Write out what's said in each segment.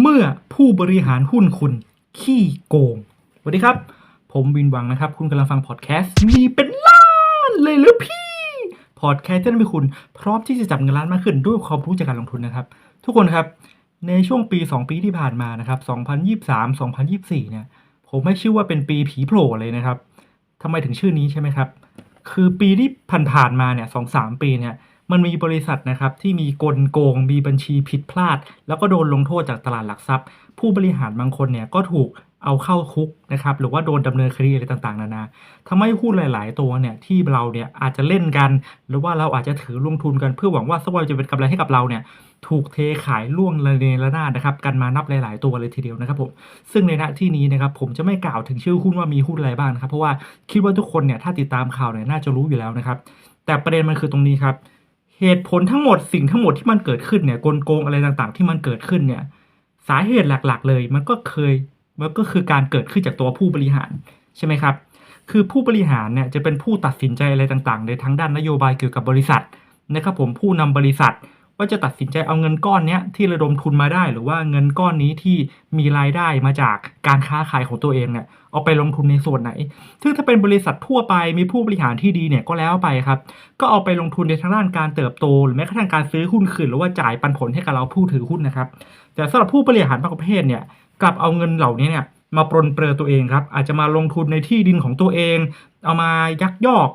เมื่อผู้บริหารหุ้นคุณขี้โกงสวัสดีครับ ผมวินวังนะครับ คุณกำลังฟังพอดแคสต์ มีเป็นล้านเลยหรือพี่พอดแคสต์ที่ทำให้คุณพร้อมที่จะจับเงินล้านมากขึ้นด้วยความรู้จากการลงทุนนะครับ ทุกคนครับในช่วงปี 2 ปีที่ผ่านมานะครับ 2023 2024 เนี่ย ผมไม่ชื่อว่าเป็นปีผีโผล่เลยนะครับทำไมถึงชื่อนี้ใช่ไหมครับ คือปีที่ผ่านๆมาเนี่ยสองสามปีเนี่ย มันมีบริษัทนะครับที่มีกลโกงมีบัญชีผิดพลาด แล้วก็โดนลงโทษจากตลาดหลักทรัพย์ ผู้บริหารบางคนเนี่ยก็ถูกเอาเข้าคุกนะครับหรือว่าโดนดำเนินคดีอะไรต่างๆ นานาทำให้หุ้นหลาย ๆ ตัวเนี่ยที่เราเนี่ยอาจจะเล่นกัน หรือว่าเราอาจจะถือลงทุนกันเพื่อหวังว่าสักวันจะเป็นกำไรให้กับเราเนี่ยถูกเทขายล่วงระเนระนาดนะครับกันมานับหลาย ๆ ตัวเลยทีเดียวนะครับผมซึ่งในณที่นี้นะครับผมจะไม่กล่าวถึงชื่อหุ้นว่ามีหุ้นอะไรบ้างนะครับเพราะว่าคิดว่าทุกคนเนี่ยถ้าติดตามข่าวเนี่ยน่าจะรู้อยู่แล้วนะครับแต่ประเด็นมันคือตรงนี้ครับ เหตุผลทั้งหมดสิ่งทั้งหมดที่มันเกิดขึ้นเนี่ยกลโกงอะไรต่างๆ ที่มันเกิดขึ้นเนี่ย สาเหตุหลักๆ เลย มันก็เคยมันก็คือการเกิดขึ้นจากตัวผู้บริหารใช่ไหมครับ คือผู้บริหารเนี่ยจะเป็นผู้ตัดสินใจอะไรต่างๆ ในทั้งด้านนโยบายเกี่ยวกับบริษัทนะครับผมผู้นำบริษัท ว่าจะตัดสินใจเอาเงินก้อนนี้ที่ระดมทุนมาได้ หรือว่าเงินก้อนนี้ที่มีรายได้มาจากการค้าขายของตัวเองเนี่ยเอาไปลงทุนในส่วนไหน ซึ่งถ้าเป็นบริษัททั่วไปมีผู้บริหารที่ดีเนี่ยก็แล้วไปครับ ก็เอาไปลงทุนในทางด้านการเติบโต หรือแม้กระทั่งการซื้อหุ้นคืนหรือว่าจ่ายปันผลให้กับเราผู้ถือหุ้นนะครับ แต่สำหรับผู้บริหารบางประเภทเนี่ยกลับเอาเงินเหล่านี้เนี่ยมาปรนเปรอตัวเองครับอาจจะมาลงทุนในที่ดินของตัวเอง เอามายักยอก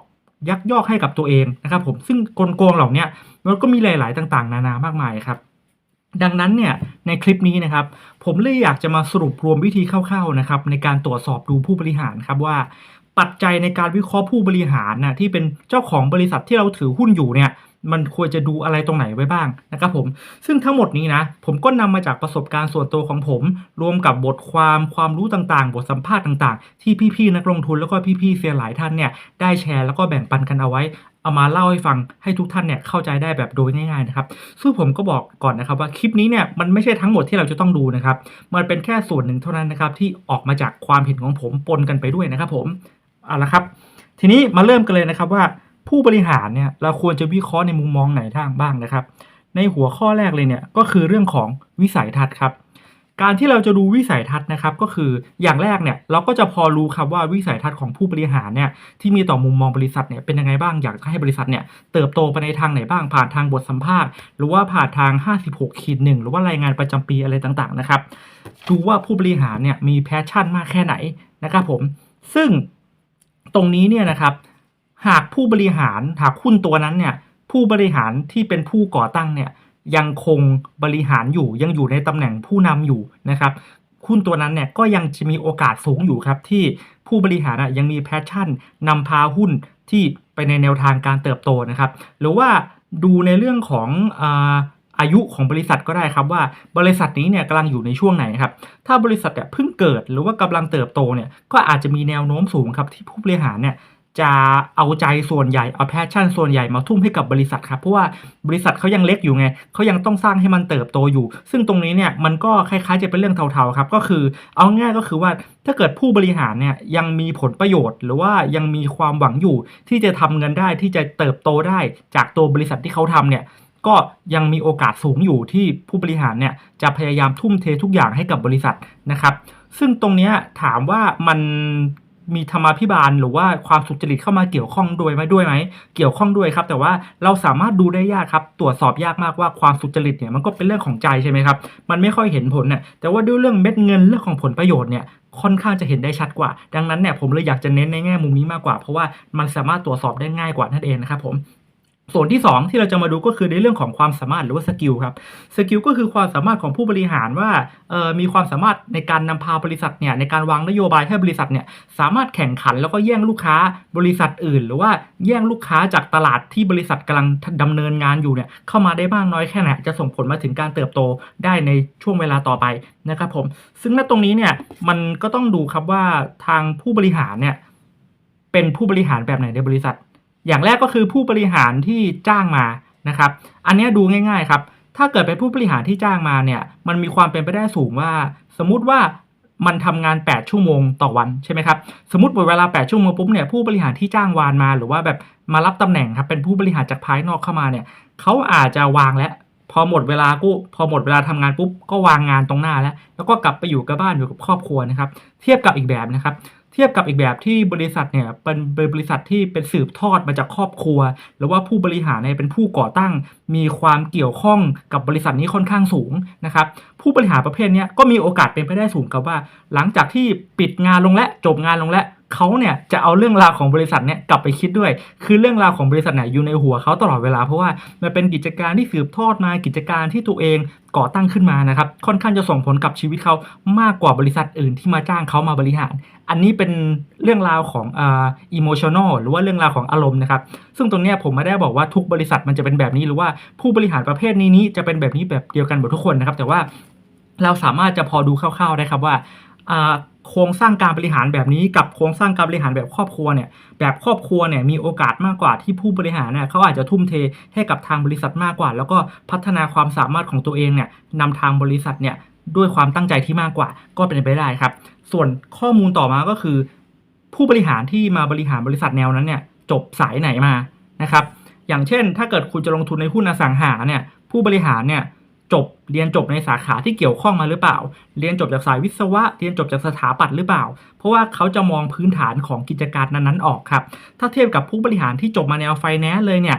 ยักยอกให้กับตัวเองนะครับผมซึ่งกลโกงเหล่านี้มันก็มีหลาย ๆ ต่าง ๆ นานามากมายครับดังนั้นเนี่ยในคลิปนี้นะครับ ผมเลยอยากจะมาสรุปรวมวิธีคร่าวๆนะครับในการตรวจสอบดูผู้บริหารครับว่าปัจจัยในการวิเคราะห์ผู้บริหารนะที่เป็นเจ้าของบริษัทที่เราถือหุ้นอยู่เนี่ย มันควรจะดูอะไรตรงไหนไว้บ้างนะครับผม ซึ่งทั้งหมดนี้นะ ผมก็นำมาจากประสบการณ์ส่วนตัวของผม รวมกับบทความความรู้ต่างๆ บทสัมภาษณ์ต่างๆ ที่พี่ๆนักลงทุนแล้วก็พี่ๆเซียนหลายท่านเนี่ยได้แชร์แล้วก็แบ่งปันกันเอาไว้เอามาเล่าให้ฟังให้ทุกท่านเนี่ยเข้าใจได้แบบโดยง่ายๆนะครับซึ่งผมก็บอกก่อนนะครับว่าคลิปนี้เนี่ยมันไม่ใช่ทั้งหมดที่เราจะต้องดูนะครับ มันเป็นแค่ส่วนหนึ่งเท่านั้นนะครับที่ออกมาจากความเห็นของผมปนกันไปด้วยนะครับผมเอาละครับ ทีนี้มาเริ่มกันเลยนะครับว่า ผู้บริหารเนี่ยเราควรจะวิเคราะห์ในมุมมองไหนทางบ้างนะครับ ในหัวข้อแรกเลยเนี่ยก็คือเรื่องของวิสัยทัศน์ครับ การที่เราจะดูวิสัยทัศน์นะครับ ก็คืออย่างแรกเนี่ยเราก็จะพอรู้ครับว่าวิสัยทัศน์ของผู้บริหารเนี่ยที่มีต่อมุมมองบริษัทเนี่ยเป็นยังไงบ้างอยากให้บริษัทเนี่ยเติบโตไปในทางไหนบ้างผ่านทางบทสัมภาษณ์ หรือว่าผ่านทาง 56ขีดหนึ่งหรือว่ารายงานประจำปีอะไรต่างๆนะครับดูว่าผู้บริหารเนี่ยมีแพชชั่นมากแค่ไหนนะครับผมซึ่งตรงนี้เนี่ยนะครับ หากผู้บริหารหากหุ้นตัวนั้นเนี่ยผู้บริหารที่เป็นผู้ก่อตั้งเนี่ยยังคงบริหารอยู่ยังอยู่ในตำแหน่งผู้นำอยู่นะครับหุ้นตัวนั้นเนี่ยก็ยังจะมีโอกาสสูงอยู่ครับ ที่ผู้บริหารอะยังมีแพชชั่นนำพาหุ้นที่ไปในแนวทางการเติบโตนะครับ หรือว่าดูในเรื่องของอาอายุของบริษัทก็ได้ครับว่าบริษัทนี้เนี่ยกำลังอยู่ในช่วงไหนครับ ถ้าบริษัทเนี่ยเพิ่งเกิดหรือว่ากำลังเติบโตเนี่ยก็อาจจะมีแนวโน้มสูงครับที่ผู้บริหารเนี่ย จะเอาใจส่วนใหญ่เอาแพชชั่นส่วนใหญ่มาทุ่มให้กับบริษัทครับเพราะว่าบริษัทเขายังเล็กอยู่ไงเขายังต้องสร้างให้มันเติบโตอยู่ ซึ่งตรงนี้เนี่ยมันก็คล้ายๆจะเป็นเรื่องเทาๆครับก็คือเอาง่ายก็คือว่าถ้าเกิดผู้บริหารเนี่ยยังมีผลประโยชน์ หรือว่ายังมีความหวังอยู่ ที่จะทำเงินได้ที่จะเติบโตได้จากตัวบริษัทที่เขาทำเนี่ยก็ยังมีโอกาสสูงอยู่ที่ผู้บริหารเนี่ยจะพยายามทุ่มเททุกอย่างให้กับบริษัทนะครับ ซึ่งตรงนี้ถามว่ามัน มีธรรมาภิบาลหรือว่าความสุจริตเข้ามาเกี่ยวข้องด้วยไหมด้วยไหมเกี่ยวข้องด้วยครับ แต่ว่าเราสามารถดูได้ยากครับ ตรวจสอบยากมากว่าความสุจริตเนี่ยมันก็เป็นเรื่องของใจใช่ไหมครับ มันไม่ค่อยเห็นผลเนี่ยแต่ว่าด้วยเรื่องเม็ดเงินเรื่องของผลประโยชน์เนี่ยค่อนข้างจะเห็นได้ชัดกว่า ดังนั้นเนี่ยผมเลยอยากจะเน้นในแง่มุมนี้มากกว่า เพราะว่ามันสามารถตรวจสอบได้ง่ายกว่านั่นเองนะครับผม ส่วนที่ 2 ที่เราจะมาดูก็คือในเรื่องของความสามารถหรือว่าสกิลครับสกิลก็คือความสามารถของผู้บริหารว่ามีความสามารถในการนำพาบริษัทเนี่ยในการวางนโยบายให้บริษัทเนี่ยสามารถแข่งขันแล้วก็แย่งลูกค้าบริษัทอื่น หรือว่าแย่งลูกค้าจากตลาดที่บริษัทกำลังดำเนินงานอยู่เนี่ยเข้ามาได้บ้างน้อยแค่ไหนจะส่งผลมาถึงการเติบโตได้ในช่วงเวลาต่อไปนะครับผมซึ่งณตรงนี้เนี่ยมันก็ต้องดูครับว่าทางผู้บริหารเนี่ยเป็นผู้บริหารแบบไหนในบริษัท อย่างแรกก็คือผู้บริหารที่จ้างมานะครับ อันนี้ดูง่าย ๆ ครับ ถ้าเกิดเป็นผู้บริหารที่จ้างมาเนี่ย มันมีความเป็นไปได้สูงว่า สมมุติว่ามันทำงาน 8 ชั่วโมงต่อวันใช่ไหมครับ สมมติหมดเวลา 8 ชั่วโมงปุ๊บเนี่ยผู้บริหารที่จ้างวานมา หรือว่าแบบมารับตำแหน่งครับเป็นผู้บริหารจากภายนอกเข้ามาเนี่ยเขาอาจจะวางและพอหมดเวลากูพอหมดเวลาทำงานปุ๊บก็วางงานตรงหน้าแล้ว แล้วก็กลับไปอยู่กับบ้านอยู่กับครอบครัวนะครับ เทียบกับอีกแบบนะครับ เทียบกับอีกแบบที่บริษัทเนี่ยเป็นบริษัทที่เป็นสืบทอดมาจากครอบครัว หรือว่าผู้บริหารเนี่ยเป็นผู้ก่อตั้ง มีความเกี่ยวข้องกับบริษัทนี้ค่อนข้างสูงนะครับผู้บริหารประเภทนี้ก็มีโอกาสเป็นไปได้สูงกับว่า หลังจากที่ปิดงานลงและจบงานลงและ เขาเนี่ยจะเอาเรื่องราวของบริษัทเนี่ยกลับไปคิดด้วย คือเรื่องราวของบริษัทเนี่ยอยู่ในหัวเขาตลอดเวลาเพราะว่ามันเป็นกิจการที่สืบทอดมากิจการที่ตัวเองก่อตั้งขึ้นมานะครับ ค่อนข้างจะส่งผลกับชีวิตเขามากกว่าบริษัทอื่นที่มาจ้างเขามาบริหาร อันนี้เป็นเรื่องราวของอ่า emotional หรือว่าเรื่องราวของอารมณ์นะครับ ซึ่งตรงเนี้ยผมไม่ได้บอกว่าทุกบริษัทมันจะเป็นแบบนี้หรือว่าผู้บริหารประเภทนี้นี้จะเป็นแบบนี้แบบเดียวกันหมดทุกคนนะครับ แต่ว่าเราสามารถจะพอดูคร่าวๆได้ครับว่าอ่า โครงสร้างการบริหารแบบนี้กับโครงสร้างการบริหารแบบครอบครัวเนี่ยแบบครอบครัวเนี่ยมีโอกาสมากกว่าที่ผู้บริหารเนี่ยเขาอาจจะทุ่มเทให้กับทางบริษัทมากกว่า แล้วก็พัฒนาความสามารถของตัวเองเนี่ยนำทางบริษัทเนี่ยด้วยความตั้งใจที่มากกว่าก็เป็นไปได้ครับ ส่วนข้อมูลต่อมาก็คือ ผู้บริหารที่มาบริหารบริษัทแนวนั้นเนี่ยจบสายไหนมานะครับ อย่างเช่น ถ้าเกิดคุณจะลงทุนในหุ้นอสังหาเนี่ยผู้บริหารเนี่ย จบเรียนจบในสาขาที่เกี่ยวข้องมาหรือเปล่า เรียนจบจากสายวิศวะ เรียนจบจากสถาปัตย์หรือเปล่า เพราะว่าเขาจะมองพื้นฐานของกิจการนั้นๆออกครับ ถ้าเทียบกับผู้บริหารที่จบมาแนวไฟแนนซ์เลยเนี่ย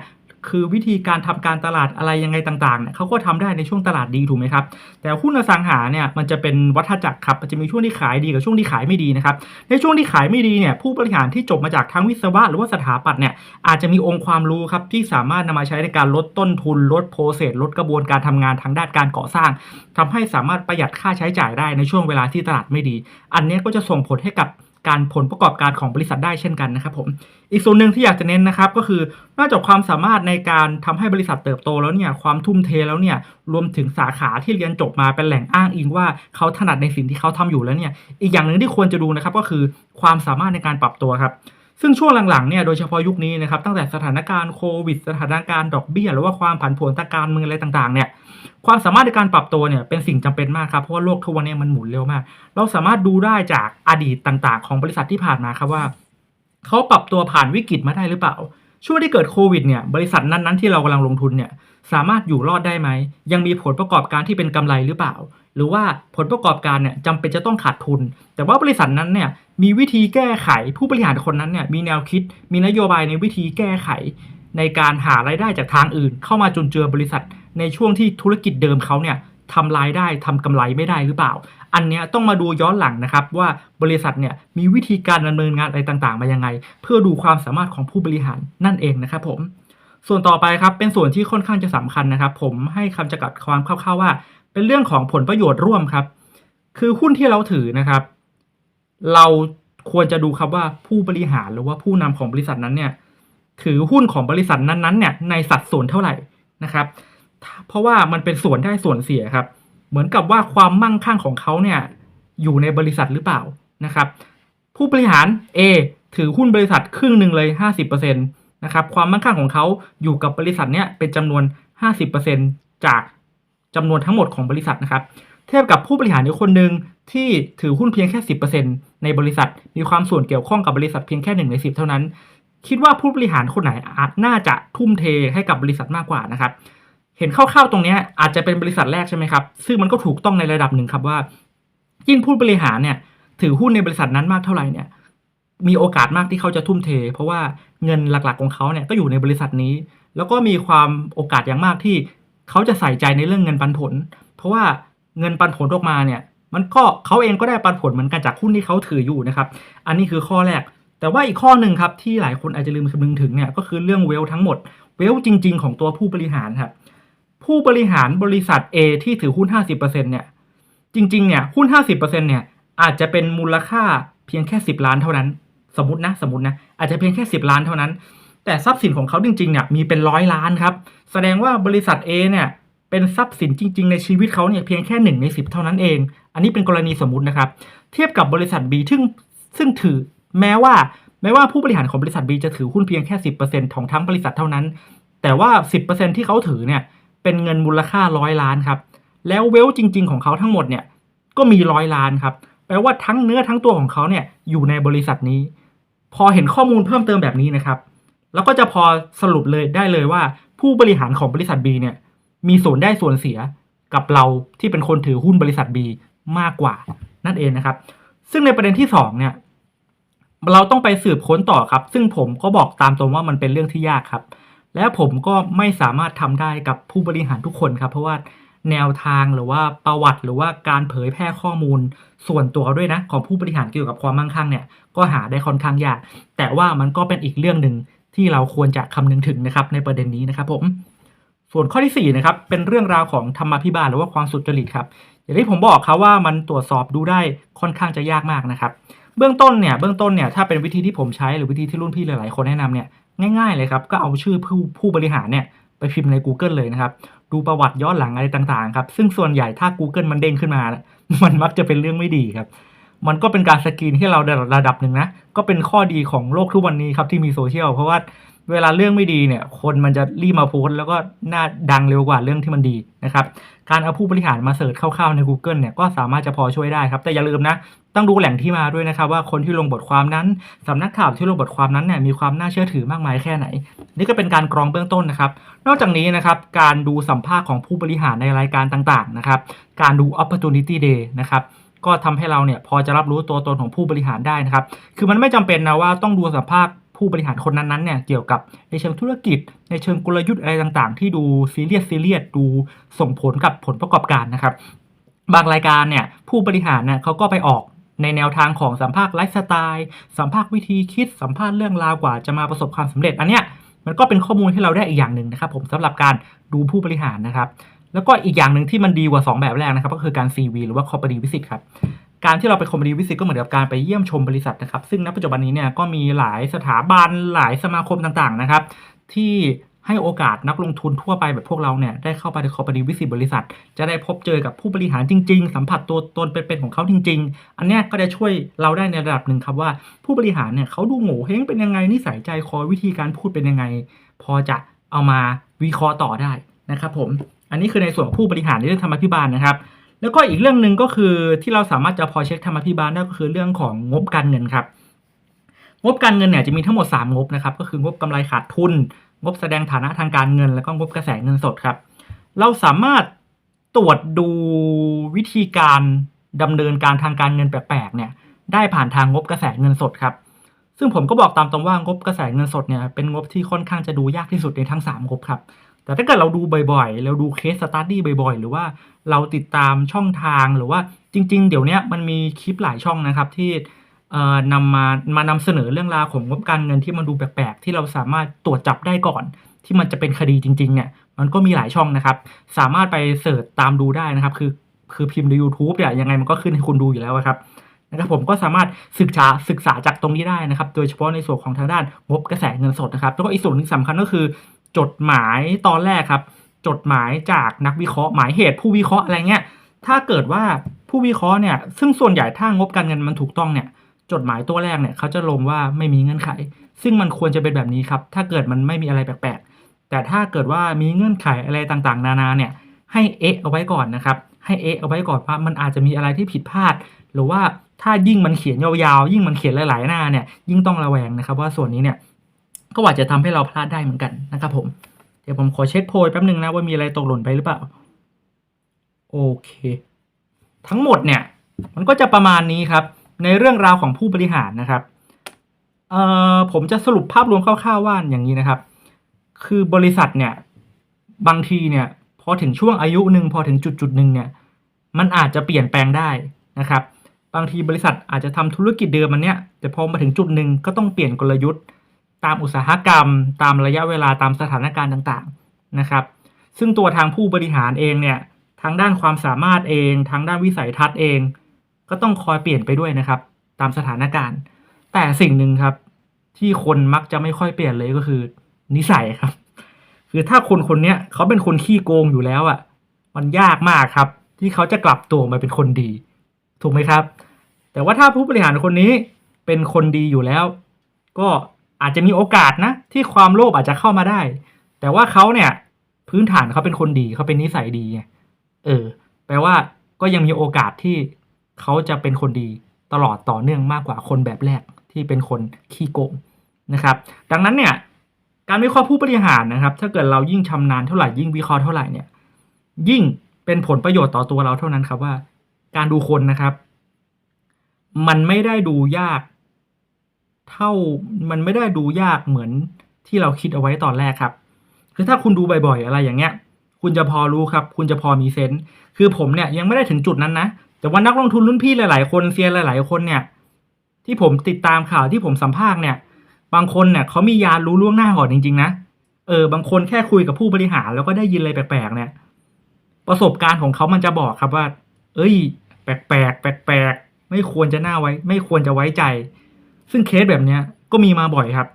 คือวิธีการทำการตลาดอะไรยังไงต่างๆเนี่ยเขาก็ทำได้ในช่วงตลาดดีถูกไหมครับ แต่หุ้นอสังหาเนี่ยมันจะเป็นวัฏจักรครับมันจะมีช่วงที่ขายดีกับช่วงที่ขายไม่ดีนะครับ ในช่วงที่ขายไม่ดีเนี่ยผู้บริหารที่จบมาจากทั้งวิศวะหรือว่าสถาปัตย์เนี่ยอาจจะมีองค์ความรู้ครับที่สามารถนำมาใช้ในการลดต้นทุน ลดโปรเซสลดกระบวนการทำงานทางด้านการก่อสร้างทำให้สามารถประหยัดค่าใช้จ่ายได้ในช่วงเวลาที่ตลาดไม่ดี อันนี้ก็จะส่งผลให้กับ การผลประกอบการของบริษัทได้เช่นกันนะครับผมอีกส่วนหนึ่งที่อยากจะเน้นนะครับก็คือนอกจากความสามารถในการทำให้บริษัทเติบโตแล้วเนี่ยความทุ่มเทแล้วเนี่ยรวมถึงสาขาที่เรียนจบมาเป็นแหล่งอ้างอิงว่าเขาถนัดในสิ่งที่เขาทำอยู่แล้วเนี่ยอีกอย่างหนึ่งที่ควรจะดูนะครับก็คือความสามารถในการปรับตัวครับซึ่งช่วงหลังๆเนี่ยโดยเฉพาะยุคนี้นะครับตั้งแต่สถานการณ์โควิด สถานการณ์ดอกเบี้ย หรือว่าความผันผวนทางการเมืองอะไรต่างๆเนี่ย ความสามารถในการปรับตัวเนี่ยเป็นสิ่งจำเป็นมากครับเพราะว่าโลกทุกวันนี้มันหมุนเร็วมาก เราสามารถดูได้จากอดีตต่างๆ ของบริษัทที่ผ่านมาครับว่าเขาปรับตัวผ่านวิกฤตมาได้หรือเปล่า ช่วงที่เกิดโควิดเนี่ยบริษัทนั้นๆที่เรากำลังลงทุนเนี่ยสามารถอยู่รอดได้ไหม ยังมีผลประกอบการที่เป็นกำไรหรือเปล่า หรือว่าผลประกอบการเนี่ยจำเป็นจะต้องขาดทุน แต่ว่าบริษัทนั้นเนี่ยมีวิธีแก้ไขผู้บริหารคนนั้นเนี่ยมีแนวคิด มีนโยบายในวิธีแก้ไข ในการหารายได้จากทางอื่น เข้ามาจุนเจือบริษัท ในช่วงที่ธุรกิจเดิมเขาเนี่ยทำรายได้ทำกำไรไม่ได้หรือเปล่า อันเนี้ยต้องมาดูย้อนหลังนะครับว่าบริษัทเนี่ยมีวิธีการดำเนินงานอะไรต่างๆ มายังไง เพื่อดูความสามารถของผู้บริหารนั่นเองนะครับผม ส่วนต่อไปครับเป็นส่วนที่ค่อนข้างจะสำคัญนะครับ ผมให้คำจำกัดความคร่าวๆว่า เป็นเรื่องของผลประโยชน์ร่วมครับ คือหุ้นที่เราถือนะครับ เราควรจะดูครับว่าผู้บริหารหรือว่าผู้นำของบริษัทนั้นเนี่ย ถือหุ้นของบริษัทนั้นๆเนี่ยในสัดส่วนเท่าไหร่นะครับ เพราะว่ามันเป็นส่วนได้ส่วนเสียครับ เหมือนกับว่าความมั่งคั่งของเขาเนี่ยอยู่ในบริษัทหรือเปล่านะครับ ผู้บริหาร A ถือหุ้นบริษัทครึ่งหนึ่งเลย 50%นะครับความมั่งคั่งของเขาอยู่กับบริษัทเนี้ยเป็นจำนวน 50%จากจำนวนทั้งหมดของบริษัทนะครับ เทียบกับผู้บริหารอีกคนหนึ่งที่ถือหุ้นเพียงแค่ 10%ในบริษัทมีความส่วนเกี่ยวข้องกับบริษัทเพียงแค่1ใน10 เท่านั้น คิดว่าผู้บริหารคนไหนอาจน่าจะทุ่มเทให้กับบริษัทมากกว่านะครับเห็นคร่าวๆตรงนี้อาจจะเป็นบริษัทแรกใช่ไหมครับ ซึ่งมันก็ถูกต้องในระดับหนึ่งครับว่า ยิ่งผู้บริหารเนี่ย ถือหุ้นในบริษัทนั้นมากเท่าไหร่เนี่ย มีโอกาสมากที่เขาจะทุ่มเท เพราะว่าเงินหลักๆของเขาเนี่ยก็อยู่ในบริษัทนี้ แล้วก็มีความโอกาสอย่างมากที่เขาจะใส่ใจในเรื่องเงินปันผล เพราะว่าเงินปันผลออกมาเนี่ย มันก็เขาเองก็ได้ปันผลเหมือนกันจากหุ้นที่เขาถืออยู่นะครับ อันนี้คือข้อแรก แต่ว่าอีกข้อหนึ่งครับที่หลายคนอาจจะลืมคำนึงถึงเนี่ยก็คือเรื่องเวลทั้งหมด เวลจริง ๆ ของตัวผู้บริหารครับผู้บริหารบริษัท A ที่ถือหุ้น 50%เนี่ยจริง ๆ เนี่ยหุ้น 50%เนี่ยอาจจะเป็นมูลค่าเพียงแค่ 10 ล้านเท่านั้น สมมตินะสมมตินะอาจจะเพียงแค่ 10 ล้านเท่านั้น แต่ทรัพย์สินของเขาจริงๆเนี่ยมีเป็นร้อยล้านครับแสดงว่าบริษัท A เนี่ยเป็นทรัพย์สินจริง ๆ ในชีวิตเขาเนี่ยเพียงแค่1ใน10 เท่านั้นเอง อันนี้เป็นกรณีสมมตินะครับ เทียบกับบริษัท B ซึ่งซึ่งถือ แม้ว่าแม้ว่าผู้บริหารของบริษัท B จะถือหุ้นเพียงแค่ 10%ของทั้งบริษัทเท่านั้น แต่ว่า 10%ที่เขาถือเนี่ยเป็นเงินมูลค่าร้อยล้านครับ แล้วเวลจริง ๆ ของเขาทั้งหมดเนี่ยก็มีร้อยล้านครับ แปลว่าทั้งเนื้อทั้งตัวของเขาเนี่ยอยู่ในบริษัทนี้ พอเห็นข้อมูลเพิ่มเติมแบบนี้นะครับ แล้วก็จะพอสรุปเลยได้เลยว่า ผู้บริหารของบริษัท B เนี่ยมีส่วนได้ส่วนเสียกับเราที่เป็นคนถือหุ้นบริษัท B มากกว่านั่นเองนะครับ ซึ่งในประเด็นที่สองเนี่ย เราต้องไปสืบค้นต่อครับ ซึ่งผมก็บอกตามตรงว่ามันเป็นเรื่องที่ยากครับ และผมก็ไม่สามารถทำได้กับผู้บริหารทุกคนครับ เพราะว่าแนวทางหรือว่าประวัติหรือว่าการเผยแพร่ข้อมูลส่วนตัวด้วยนะของผู้บริหารเกี่ยวกับความมั่งคั่งเนี่ยก็หาได้ค่อนข้างยาก แต่ว่ามันก็เป็นอีกเรื่องหนึ่งที่เราควรจะคำนึงถึงนะครับในประเด็นนี้นะครับผม ส่วนข้อที่4นะครับเป็นเรื่องราวของธรรมาภิบาลหรือว่าความสุจริตครับอย่างที่ผมบอกครับว่ามันตรวจสอบดูได้ค่อนข้างจะยากมากนะครับ เบื้องต้นเนี่ยเบื้องต้นเนี่ยถ้าเป็นวิธีที่ผมใช้หรือวิธีที่รุ่นพี่หลายๆคนแนะนำเนี่ยง่ายๆเลยครับก็เอาชื่อผู้ผู้บริหารเนี่ยไปพิมพ์ใน Google เลยนะครับ ดูประวัติย้อนหลังอะไรต่างๆครับซึ่งส่วนใหญ่ถ้า Google มันเด้งขึ้นมา มันมักจะเป็นเรื่องไม่ดีครับ มันก็เป็นการสกรีนให้เราระดับหนึ่งนะ ก็เป็นข้อดีของโลกทุกวันนี้ครับที่มีโซเชียลเพราะว่าเวลาเรื่องไม่ดีเนี่ยคนมันจะรีบมาโพสต์แล้วก็น่าดังเร็วกว่าเรื่องที่มันดีนะครับ การเอาผู้บริหารมาเสิร์ชคร่าวๆใน Google เนี่ยก็สามารถจะพอช่วยได้ครับ แต่อย่าลืมนะ ต้องดูแหล่งที่มาด้วยนะครับว่าคนที่ลงบทความนั้นสำนักข่าวที่ลงบทความนั้นเนี่ยมีความน่าเชื่อถือมากมายแค่ไหน นี่ก็เป็นการกรองเบื้องต้นนะครับ นอกจากนี้นะครับการดูสัมภาษณ์ของผู้บริหารในรายการต่างๆนะครับการดู opportunity day นะครับก็ทำให้เราเนี่ยพอจะรับรู้ตัวตนของผู้บริหารได้นะครับ คือมันไม่จำเป็นนะว่าต้องดูสัมภาษณ์ผู้บริหารคนนั้นๆเนี่ยเกี่ยวกับในเชิงธุรกิจ ในเชิงกลยุทธ์อะไรต่างๆ ที่ดูซีเรียสซีเรียสดูส่งผลกับผลประกอบการนะครับ บางรายการเนี่ยผู้บริหารเนี่ยเขาก็ไปออก ในแนวทางของสัมภาษณ์ไลฟ์สไตล์ สัมภาษณ์วิธีคิด สัมภาษณ์เรื่องราวกว่าจะมาประสบความสำเร็จ อันเนี้ยมันก็เป็นข้อมูลที่เราได้อีกอย่างหนึ่งนะครับ ผมสำหรับการดูผู้บริหารนะครับ แล้วก็อีกอย่างหนึ่งที่มันดีกว่า 2 แบบแรกนะครับ ก็คือการ CV หรือว่า Company Visit ครับการที่เราไป Company Visit ก็เหมือนกับการไปเยี่ยมชมบริษัทนะครับ ซึ่งณปัจจุบันนี้เนี่ยก็มีหลายสถาบันหลายสมาคมต่างๆนะครับ ที่ ให้โอกาสนักลงทุนทั่วไปแบบพวกเราเนี่ยได้เข้าไปใน Company Visit บริษัท จะได้พบเจอกับผู้บริหารจริง ๆ สัมผัสตัวตนเป็นๆของเขาจริง ๆ อันเนี้ยก็จะช่วยเราได้ในระดับหนึ่งครับว่า ผู้บริหารเนี่ยเขาดูโง่เฮงเป็นยังไงนิสัยใจคอวิธีการพูดเป็นยังไง พอจะเอามาวิเคราะห์ต่อได้นะครับผมอันนี้คือในส่วนผู้บริหารในเรื่องธรรมาภิบาลนะครับ แล้วก็อีกเรื่องหนึ่งก็คือที่เราสามารถจะพอเช็คธรรมาภิบาลได้ก็คือเรื่องของงบการเงินครับ งบการเงินเนี่ยจะมีทั้งหมด 3 งบนะครับ ก็คืองบกำไรขาดทุน งบแสดงฐานะทางการเงิน แล้วก็งบกระแสเงินสดครับ เราสามารถตรวจดูวิธีการดำเนินการทางการเงินแปลกๆเนี่ยได้ผ่านทางงบกระแสเงินสดครับ ซึ่งผมก็บอกตามตรงว่างบกระแสเงินสดเนี่ยเป็นงบที่ค่อนข้างจะดูยากที่สุดในทั้ง 3 งบครับ แต่ถ้าเกิดเราดูบ่อยๆ เราดูเคสสตัดดี้บ่อยๆ หรือว่าเราติดตามช่องทางหรือว่าจริง ๆ เดี๋ยวนี้มันมีคลิปหลายช่องนะครับที่ เอ่อนำมามานำเสนอเรื่องราวของงบการเงินที่มันดูแปลกๆที่เราสามารถตรวจจับได้ก่อน ที่มันจะเป็นคดีจริงๆเนี่ยมันก็มีหลายช่องนะครับ สามารถไปเสิร์ชตามดูได้นะครับ คือคือพิมพ์ใน YouTube เนี่ยยังไงมันก็ขึ้นให้คุณดูอยู่แล้วครับนะครับผมก็สามารถศึกษาศึกษาจากตรงนี้ได้นะครับ โดยเฉพาะในส่วนของทางด้านงบกระแสเงินสดนะครับ แล้วก็อีกส่วนหนึ่งสำคัญก็คือ จดหมายตอนแรกครับ จดหมายจากนักวิเคราะห์หมายเหตุผู้วิเคราะห์อะไรเงี้ยถ้าเกิดว่าผู้วิเคราะห์เนี่ยซึ่งส่วนใหญ่ถ้างบการเงินมันถูกต้องเนี่ย จดหมายตัวแรกเนี่ยเขาจะลงว่าไม่มีเงื่อนไข ซึ่งมันควรจะเป็นแบบนี้ครับ ถ้าเกิดมันไม่มีอะไรแปลกๆ แต่ถ้าเกิดว่ามีเงื่อนไขอะไรต่างๆ นานาเนี่ยให้เอะเอาไว้ก่อนนะครับ ให้เอะเอาไว้ก่อนว่ามันอาจจะมีอะไรที่ผิดพลาด หรือว่าถ้ายิ่งมันเขียนยาวๆ ยิ่งมันเขียนหลายๆหน้าเนี่ยยิ่งต้องระแวงนะครับ ว่าส่วนนี้เนี่ยก็อาจจะทำให้เราพลาดได้เหมือนกันนะครับผมเดี๋ยวผมขอเช็คโพยแป๊บนึงนะว่ามีอะไรตกหล่นไปหรือเปล่าโอเค ทั้งหมดเนี่ย มันก็จะประมาณนี้ครับ ในเรื่องราวของผู้บริหารนะครับเอ่อผมจะสรุปภาพรวมคร่าวๆว่าอย่างนี้นะครับ คือบริษัทเนี่ยบางทีเนี่ยพอถึงช่วงอายุหนึ่งพอถึงจุดจุดหนึ่งเนี่ยมันอาจจะเปลี่ยนแปลงได้นะครับ บางทีบริษัทอาจจะทำธุรกิจเดิมมันเนี่ยแต่พอมาถึงจุดหนึ่งก็ต้องเปลี่ยนกลยุทธ์ ตามอุตสาหกรรม ตามระยะเวลาตามสถานการณ์ต่างๆนะครับ ซึ่งตัวทางผู้บริหารเองเนี่ยทางด้านความสามารถเอง ทางด้านวิสัยทัศน์เอง ก็ต้องคอยเปลี่ยนไปด้วยนะครับ ตามสถานการณ์ แต่สิ่งหนึ่งครับ ที่คนมักจะไม่ค่อยเปลี่ยนเลยก็คือ นิสัยครับ คือถ้าคนคนนี้เขาเป็นคนขี้โกงอยู่แล้วอะ่ะ มันยากมากครับ ที่เขาจะกลับตัวมาเป็นคนดี ถูกไหมครับ แต่ว่าถ้าผู้บริหารคนนี้เป็นคนดีอยู่แล้ว ก็อาจจะมีโอกาสนะ ที่ความโลภอาจจะเข้ามาได้ แต่ว่าเขาเนี่ย พื้นฐานเขาเป็นคนดีเขาเป็นนิสัยดีไงเออ แปลว่าก็ยังมีโอกาสที่ เขาจะเป็นคนดีตลอดต่อเนื่องมากกว่าคนแบบแรกที่เป็นคนขี้โกงนะครับ ดังนั้นเนี่ยการวิเคราะห์ผู้บริหารนะครับ ถ้าเกิดเรายิ่งชำนาญเท่าไหร่ยิ่งวิเคราะห์เท่าไหร่เนี่ย ยิ่งเป็นผลประโยชน์ต่อตัวเราเท่านั้นครับว่า การดูคนนะครับ มันไม่ได้ดูยาก เท่ามันไม่ได้ดูยากเหมือนที่เราคิดเอาไว้ตอนแรกครับ คือถ้าคุณดูบ่อยๆ อะไรอย่างเงี้ย คุณจะพอรู้ครับ คุณจะพอมีเซนส์คือผมเนี่ยยังไม่ได้ถึงจุดนั้นนะ แต่ว่านักลงทุนรุ่นพี่หลาย ๆ คนเซียนหลาย ๆ คนเนี่ย ที่ผมติดตามข่าวที่ผมสัมภาษณ์เนี่ย บางคนเนี่ยเขามียานรู้ล่วงหน้าก่อนจริง ๆ นะเออบางคนแค่คุยกับผู้บริหารแล้วก็ได้ยินอะไรแปลก ๆ เนี่ย ประสบการณ์ของเขามันจะบอกครับว่า เอ้ย แปลกๆแปลกๆไม่ควรจะน่าไว้ ไม่ควรจะไว้ใจ ซึ่งเคสแบบเนี้ยก็มีมาบ่อยครับ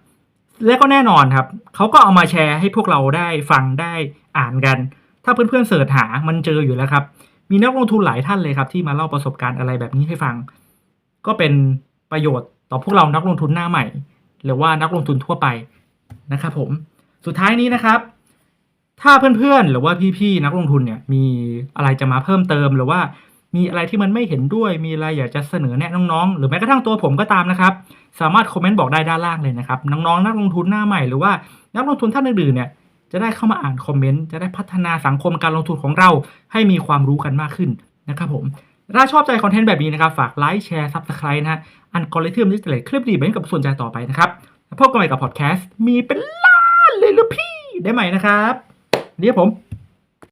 และก็แน่นอนครับ เขาก็เอามาแชร์ให้พวกเราได้ฟังได้อ่านกัน ถ้าเพื่อนๆเสิร์ชหามันเจออยู่แล้วครับ มีนักลงทุนหลายท่านเลยครับที่มาเล่าประสบการณ์อะไรแบบนี้ให้ฟัง ก็เป็นประโยชน์ต่อพวกเรานักลงทุนหน้าใหม่ หรือว่านักลงทุนทั่วไปนะครับผมสุดท้ายนี้นะครับ ถ้าเพื่อนๆหรือว่าพี่ๆนักลงทุนเนี่ยมีอะไรจะมาเพิ่มเติมหรือว่ามีอะไรที่มันไม่เห็นด้วย มีอะไรอยากจะเสนอแนะน้องๆ หรือแม้กระทั่งตัวผมก็ตามนะครับ สามารถคอมเมนต์บอกได้ด้านล่างเลยนะครับ น้องๆ นักลงทุนหน้าใหม่หรือว่านักลงทุนท่านอื่นๆเนี่ย จะได้เข้ามาอ่านคอมเมนต์จะได้พัฒนาสังคมการลงทุนของเราให้มีความรู้กันมากขึ้นนะครับผมถ้าชอบใจคอนเทนต์แบบนี้นะครับ ฝากไลค์แชร์ซับสไครต์นะฮะอันกอริทึมที่จะเลคลิปดีไปให้กับส่วนใจต่อไปนะครับแล้วพบกันใหม่กับพอดแคสต์มีเป็นล้านเลยหรือพี่ได้ไหมนะครับเนี่ยผม